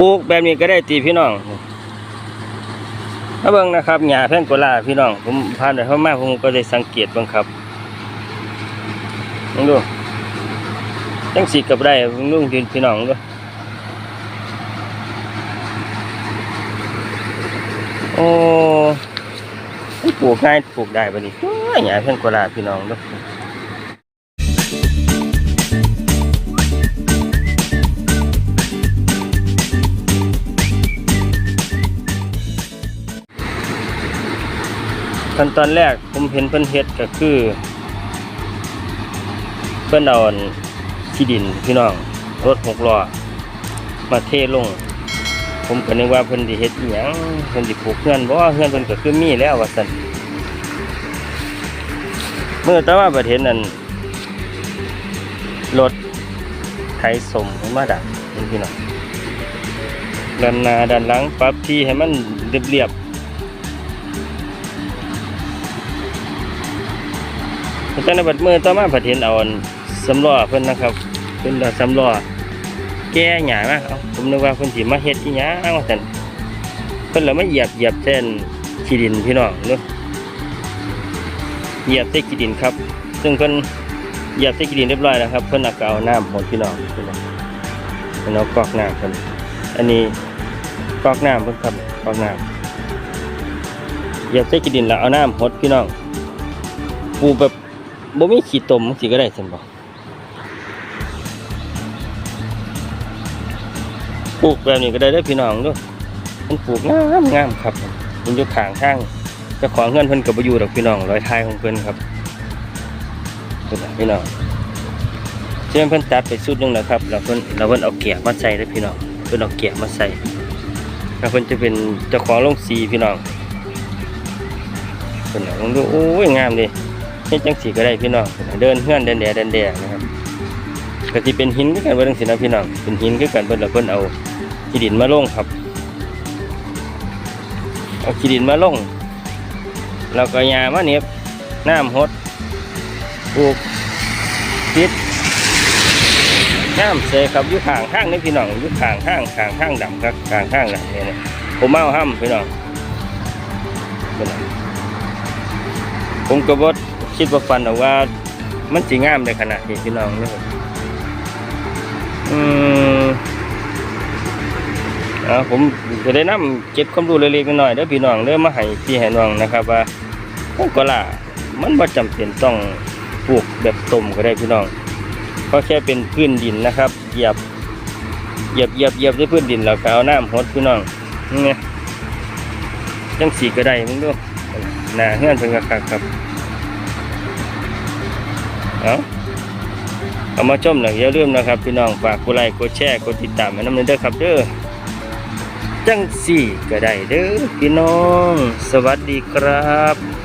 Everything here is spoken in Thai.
ปลูกแบบนี้ก็ได้ตีพี่น้องถ้าเบิ่งนะครับหญ้าแพงโกลาพี่น้อง ผมผ่านไปเข้ามาผมก็ได้สังเกตบ้างครับลองดูจังสีกับได้เบิ่งลุงดินพี่น้องดูโอ้ปลูกง่ายปลูกได้บ่นี่โอ้ยหญ้าแพงโกลาพี่น้องดู ขั้นตอนแรกผมเห็นเพิ่นเฮ็ดก็คือ เพิ่นเอาที่ดินพี่น้องรถหกล้อมาเทลง ผมก็นึกว่าเพิ่นสิเฮ็ดอีหยังเพิ่นสิปลูกเฮือนบ่เฮือนเพิ่นก็คือมีแล้วว่าซั่นเมื่อแต่ว่าประเทศนั้นรถไถสมมาดักพี่น้องด้านหน้าด้านหลังปรับที่ให้มันเรียบๆ แต่ในบัดมือต่อมาผัดเห็นเอาอันสำล้อเพิ่นนะครับเพิ่นเอาสำล้อแก้หญ้ามาเอาผมนึกว่าเพิ่นสิมาเฮ็ดอีหยังว่าซั่นเพิ่นแล้วมาเหยียบเหยียบแทนขี้ดินพี่น้องเนาะเหยียบใส่ขี้ดินครับ ซึ่งเพิ่นเหยียบใส่ขี้ดินเรียบร้อยแล้วครับ เพิ่นเอาก็เอาน้ำหมดพี่น้องเพิ่นเอาเพิ่นเอากอกน้ำเพิ่นอันนี้กอกน้ำเพิ่นครับกอกน้ำเหยียบใส่ขี้ดินแล้วเอาน้ำหดพี่น้องปูแบบ บ่มีขี้ตมสิก็ได้ซั่นบ่ปลูกแบบนี้ก็ได้เด้อพี่น้องเด้อมันปลูกงามงามครับมันอยู่ข้างทางเจ้าของเงินเพิ่นก็บ่อยู่ดอกพี่น้องรอยทายของเพิ่นครับเพิ่นพี่น้องเชื่อเพิ่นตัดไปสุดนึงแล้วครับแล้วเพิ่นแล้วเพิ่นเอาเกียร์มาใส่เด้อพี่น้องเพิ่นเอาเกียร์มาใส่แล้วเพิ่นจะเป็นเจ้าของโรงสีพี่น้องเพิ่นลองดูโอ้ยงามดิ เฮ็ดจังสีก็ได้พี่น้องเดินเฮือนเดนแดดเดนแดนะครับก็สิเป็นหินคือกันเบิ่จังซี่นะพี่น้องเป็นหินคือกันเบิ่แล้วเพิ่นเอาขี้ดินมาลงครับเอาขี้ดินมาลงแล้วก็หญ้ามาเน็บน้ำหดปลูกปิดน้ำเสครับยู่ข้างข้างนี่พี่น้องยู่ข้างข้างข้างข้างดำครับข้างข้างน่ะเนี่ยผมเอาห้ำพี่น้องเบิ่งน่ะผมกบ่ คิดว่าฟันหรอกว่า มันสิงามในขนาดนี้พี่น้องนะครับอืมอ่าผมจะได้นำเก็บความรู้เล็กๆน้อยๆเด้อพี่น้องเด้อมาให้พี่ให้น้องนะครับ ว่าโอ้ก็ล่ะมันบ่จำเป็นต้องปลูกแบบต้มก็ได้พี่น้องเพราะแค่เป็นพื้นดินนะครับเหยียบเหยียบเหยียบเหยียบด้วยพื้นดินแล้วก็เอาน้ำหดพี่น้องนี่จังสีก็ได้มึงดูหน้าเฮือนเพิ่นก็คักครับ เอาเอามาชมหน่อยอย่าลืมนะครับ พี่น้องฝากกดไลค์กดแชร์กดติดตามให้น้ำเนเด้อครับเด้อจังสี่ก็ได้เด้อพี่น้อง สวัสดีครับ